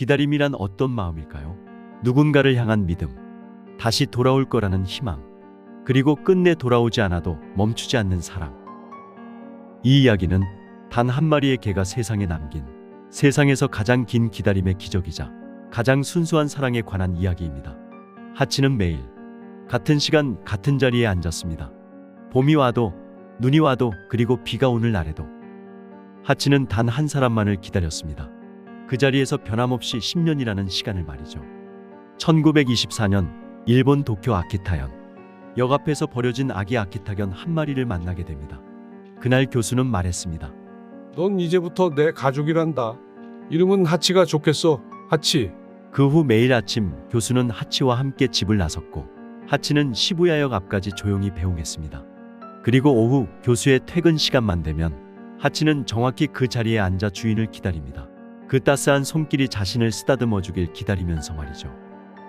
기다림이란 어떤 마음일까요? 누군가를 향한 믿음, 다시 돌아올 거라는 희망, 그리고 끝내 돌아오지 않아도 멈추지 않는 사랑. 이 이야기는 단 한 마리의 개가 세상에 남긴 세상에서 가장 긴 기다림의 기적이자 가장 순수한 사랑에 관한 이야기입니다. 하치는 매일 같은 시간 같은 자리에 앉았습니다. 봄이 와도 눈이 와도 그리고 비가 오는 날에도 하치는 단 한 사람만을 기다렸습니다. 그 자리에서 변함없이 10년이라는 시간을 말이죠. 1924년 일본 도쿄 아키타현 역 앞에서 버려진 아기 아키타견 한 마리를 만나게 됩니다. 그날 교수는 말했습니다. 넌 이제부터 내 가족이란다. 이름은 하치가 좋겠어. 하치. 그 후 매일 아침 교수는 하치와 함께 집을 나섰고 하치는 시부야역 앞까지 조용히 배웅했습니다. 그리고 오후 교수의 퇴근 시간만 되면 하치는 정확히 그 자리에 앉아 주인을 기다립니다. 그 따스한 손길이 자신을 쓰다듬어 주길 기다리면서 말이죠.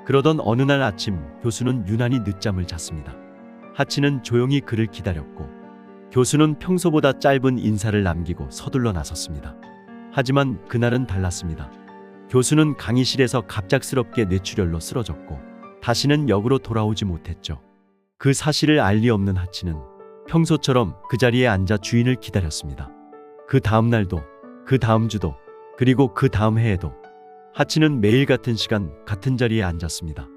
그러던 어느 날 아침 교수는 유난히 늦잠을 잤습니다. 하치는 조용히 그를 기다렸고 교수는 평소보다 짧은 인사를 남기고 서둘러 나섰습니다. 하지만 그날은 달랐습니다. 교수는 강의실에서 갑작스럽게 뇌출혈로 쓰러졌고 다시는 역으로 돌아오지 못했죠. 그 사실을 알 리 없는 하치는 평소처럼 그 자리에 앉아 주인을 기다렸습니다. 그 다음 날도, 그 다음 주도, 그리고 그 다음 해에도 하치는 매일 같은 시간 같은 자리에 앉았습니다.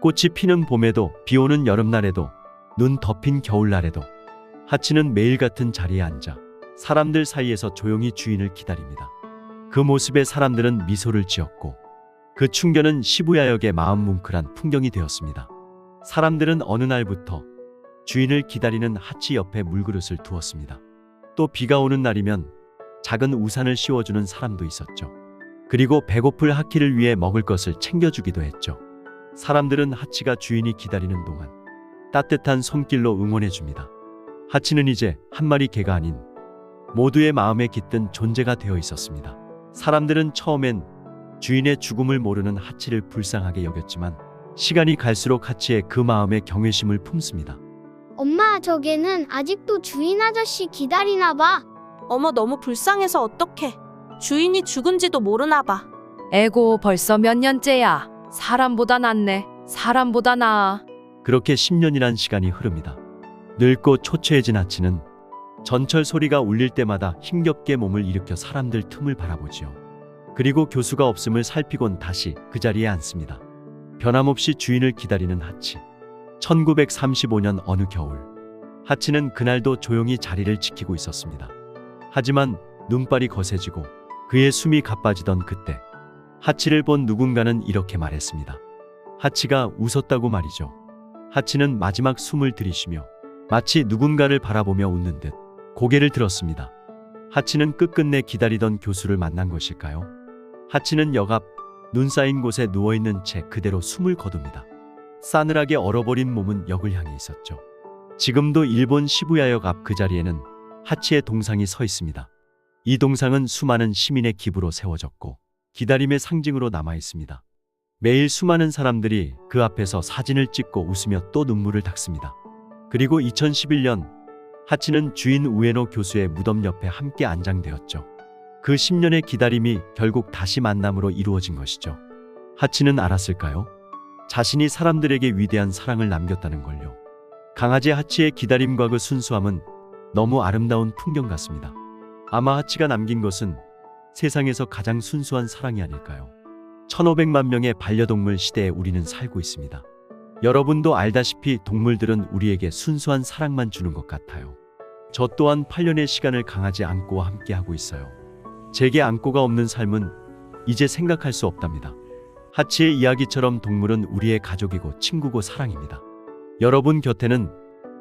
꽃이 피는 봄에도 비 오는 여름날에도 눈 덮인 겨울날에도 하치는 매일 같은 자리에 앉아 사람들 사이에서 조용히 주인을 기다립니다. 그 모습에 사람들은 미소를 지었고 그 충견은 시부야역의 마음 뭉클한 풍경이 되었습니다. 사람들은 어느 날부터 주인을 기다리는 하치 옆에 물그릇을 두었습니다. 또 비가 오는 날이면 작은 우산을 씌워주는 사람도 있었죠. 그리고 배고플 하키를 위해 먹을 것을 챙겨주기도 했죠. 사람들은 하치가 주인이 기다리는 동안 따뜻한 손길로 응원해 줍니다. 하치는 이제 한 마리 개가 아닌 모두의 마음에 깃든 존재가 되어 있었습니다. 사람들은 처음엔 주인의 죽음을 모르는 하치를 불쌍하게 여겼지만 시간이 갈수록 하치의 그 마음에 경외심을 품습니다. 엄마, 저 개는 아직도 주인 아저씨 기다리나 봐. 어머 너무 불쌍해서 어떡해. 주인이 죽은지도 모르나 봐. 에고 벌써 몇 년째야. 사람보다 낫네. 사람보다 나아. 그렇게 10년이란 시간이 흐릅니다. 늙고 초췌해진 하치는 전철 소리가 울릴 때마다 힘겹게 몸을 일으켜 사람들 틈을 바라보지요. 그리고 교수가 없음을 살피곤 다시 그 자리에 앉습니다. 변함없이 주인을 기다리는 하치. 1935년 어느 겨울, 하치는 그날도 조용히 자리를 지키고 있었습니다. 하지만 눈발이 거세지고 그의 숨이 가빠지던 그때, 하치를 본 누군가는 이렇게 말했습니다. 하치가 웃었다고 말이죠. 하치는 마지막 숨을 들이쉬며 마치 누군가를 바라보며 웃는 듯 고개를 들었습니다. 하치는 끝끝내 기다리던 교수를 만난 것일까요? 하치는 역 앞 눈 쌓인 곳에 누워 있는 채 그대로 숨을 거둡니다. 싸늘하게 얼어버린 몸은 역을 향해 있었죠. 지금도 일본 시부야역 앞 그 자리에는 하치의 동상이 서 있습니다. 이 동상은 수많은 시민의 기부로 세워졌고 기다림의 상징으로 남아 있습니다. 매일 수많은 사람들이 그 앞에서 사진을 찍고 웃으며 또 눈물을 닦습니다. 그리고 2011년 하치는 주인 우에노 교수의 무덤 옆에 함께 안장되었죠. 그 10년의 기다림이 결국 다시 만남으로 이루어진 것이죠. 하치는 알았을까요? 자신이 사람들에게 위대한 사랑을 남겼다는 걸요. 강아지 하치의 기다림과 그 순수함은 너무 아름다운 풍경 같습니다. 아마 하치가 남긴 것은 세상에서 가장 순수한 사랑이 아닐까요? 1500만 명의 반려동물 시대에 우리는 살고 있습니다. 여러분도 알다시피 동물들은 우리에게 순수한 사랑만 주는 것 같아요. 저 또한 8년의 시간을 강아지 안고와 함께 하고 있어요. 제게 안고가 없는 삶은 이제 생각할 수 없답니다. 하치의 이야기처럼 동물은 우리의 가족이고 친구고 사랑입니다. 여러분 곁에는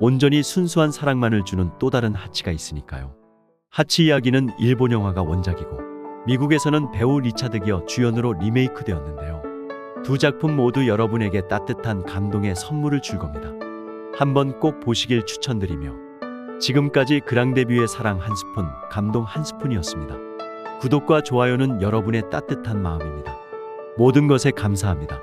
온전히 순수한 사랑만을 주는 또 다른 하치가 있으니까요. 하치 이야기는 일본 영화가 원작이고 미국에서는 배우 리차드 기어 주연으로 리메이크 되었는데요. 두 작품 모두 여러분에게 따뜻한 감동의 선물을 줄 겁니다. 한번 꼭 보시길 추천드리며 지금까지 그랑데뷰의 사랑 한 스푼, 감동 한 스푼이었습니다. 구독과 좋아요는 여러분의 따뜻한 마음입니다. 모든 것에 감사합니다.